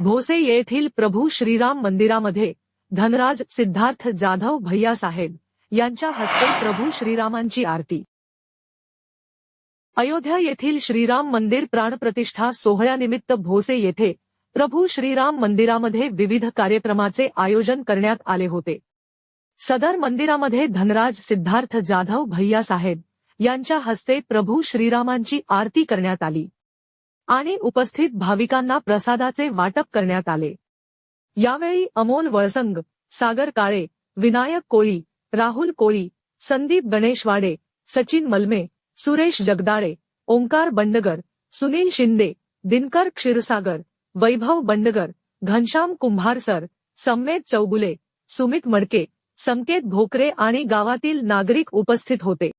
भोसे येथील प्रभू श्रीराम मंदिरामध्ये धनराज सिद्धार्थ जाधव भैया साहेब यांच्या हस्ते प्रभू श्रीरामांची आरती. अयोध्या येथील श्रीराम मंदिर प्राणप्रतिष्ठा सोहळ्यानिमित्त भोसे येथे प्रभू श्रीराम मंदिरामध्ये विविध कार्यक्रमाचे आयोजन करण्यात आले होते. सदर मंदिरामध्ये धनराज सिद्धार्थ जाधव भैयासाहेब यांच्या हस्ते प्रभू श्रीरामांची आरती करण्यात आली. आणि उपस्थित भाविकांना प्रसादाचे वाटप करण्यात आले. यावेळी अमोल वळसंग सागर काळे विनायक कोळी राहुल कोळी संदीप गणेशवाडे सचिन मलमे सुरेश जगदाळे ओंकार बंडगर सुनील शिंदे दिनकर क्षीरसागर वैभव बंडगर घनश्याम कुंभारसर सम्मेद चौगुले सुमित मडके संकेत भोकरे आणि गावातील नागरिक उपस्थित होते.